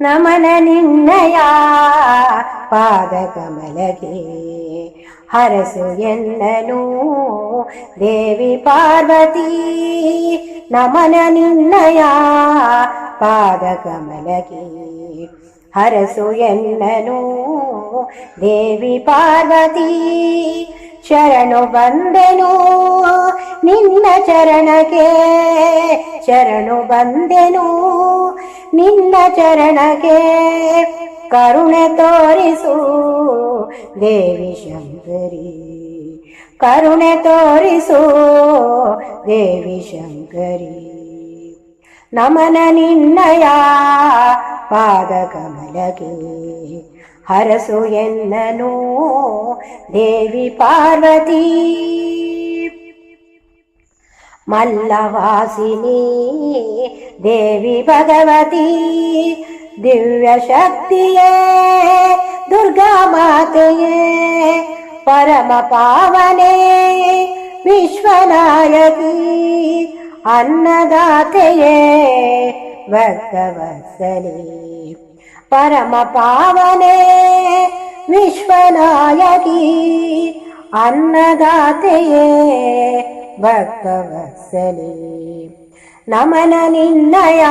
ನಮನ ನಿನ್ನಯ ಪಾದ ಕಮಲಗೆ ಹರಸು ಎನ್ನನು. ದೇವಿ ಪಾರ್ವತಿ, ನಮನ ನಿನ್ನಯ ಪಾದ ಕಮಲಗೆ ಹರಸು ಎನ್ನನು. ದೇವಿ ಪಾರ್ವತಿ, ಶರಣು ಬಂದೆನು ನಿನ್ನ ಚರಣಕ್ಕೆ. ಶರಣು ಬಂದೆನು ನಿನ್ನ ಚರಣಕ್ಕೆ ಕರುಣೆ ತೋರಿಸು. ದೇವಿ ಶಂಕರಿ, ಕರುಣೆ ತೋರಿಸು. ದೇವಿ ಶಂಕರಿ, ನಮನ ನಿನ್ನಯ ಪಾದ ಕಮಲಗೆ ಹರಸು ಎನ್ನನು. ದೇವಿ ಪಾರ್ವತಿ മല്ലവാസിനി ദേവി ഭഗവതി ദിവ്യശക്തിയേ ദുർഗാമാതയേ പരമപാവനേ വിശ്വനായകി അന്നദാതയേ ഭക്തവത്സലേ പരമപാവനേ വിശ്വനായകി അന്നദാതയേ ಭಕ್ತವತ್ಸಲಿ ನಮನ ನಿನ್ನಯ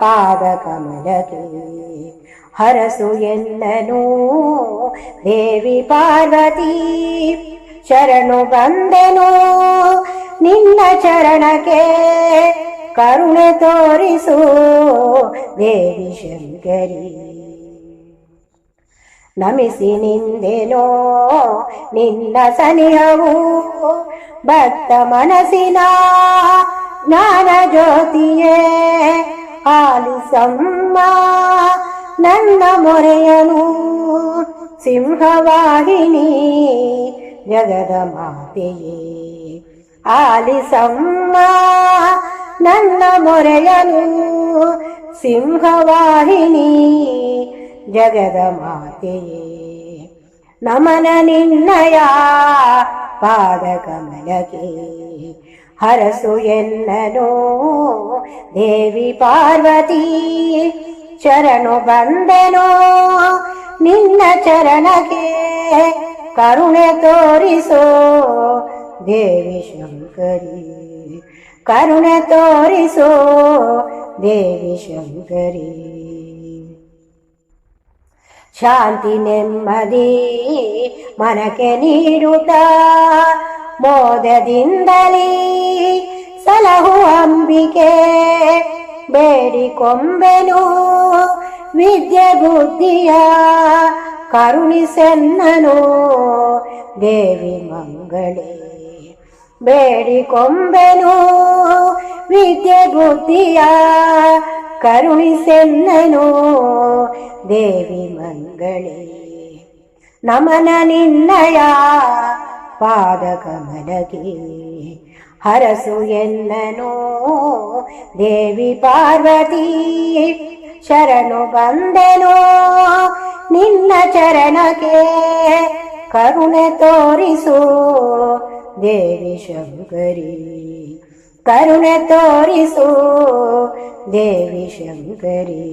ಪಾದ ಕಮಲಕ್ಕೆ ಹರಸು ಎಲ್ಲನು ದೇವಿ ಪಾರ್ವತಿ, ಶರಣು ಬಂದೆನು. ನಿನ್ನ ಚರಣಕ್ಕೆ ಕರುಣೆ ತೋರಿಸು ದೇವಿ ಶಂಕರಿ ನಮಿಸಿ ನಿಂದೆನೋ ನಿನ್ನ ಸನಿಹವು ಭಕ್ತ ಮನಸ್ಸಿನ ಜ್ಞಾನ ಜ್ಯೋತಿಯೇ. ಆಲಿಸಮ್ಮ ನನ್ನ ಮೊರೆಯನು ಸಿಂಹವಾಹಿನಿ ಜಗದ ಮಾತೆಯೇ. ಆಲಿಸಮ್ಮ ನನ್ನ ಮೊರೆಯನು ಸಿಂಹವಾಹಿನಿ ಜಗದ ಮಾತೆಯೇ ನಮನ ನಿನ್ನಯ ಪಾದ ಕಮಲಗೆ ಹರಸು ಎನ್ನನು ದೇವಿ ಪಾರ್ವತಿ ಶರಣು ಬಂದೆನೋ ನಿನ್ನ ಚರಣಕ್ಕೆ. ಕರುಣೆ ತೋರಿಸೋ ದೇವಿ ಶಂಕರಿ, ಕರುಣೆ ತೋರಿಸೋ ದೇವಿ ಶಂಕರಿ. ಶಾಂತಿ ನೆಮ್ಮದಿ ಮನಕ್ಕೆ ನೀಡುತ್ತ. ಮೋದದಿಂದಲೇ ಸಲಹು ಅಂಬಿಕೆ ಬೇಡಿಕೊಂಬೆನು. ವಿದ್ಯೆ ಬುದ್ಧಿಯ ಕರುಣಿಸೆನ್ನನು ದೇವಿ ಮಂಗಳೇ ಬೇಡಿಕೊಂಬೆನು. ವಿದ್ಯೆ ಬುದ್ಧಿಯ ಕರುಣಿಸೆನ್ನನು ದೇವಿ ಮಂಗಳೇ ನಮನ ನಿನ್ನಯ ಪಾದ ಕಮಲಗೆ ಹರಸು ಎನ್ನನು ದೇವಿ ಪಾರ್ವತಿ ಶರಣು ಬಂದೆನು ನಿನ್ನ ಚರಣಕ್ಕೆ ಕರುಣೆ ತೋರಿಸು ದೇವಿ ಶಂಕರಿ ಕರುಣೆ ತೋರಿಸು ದೇವಿ ಶಂಕರಿ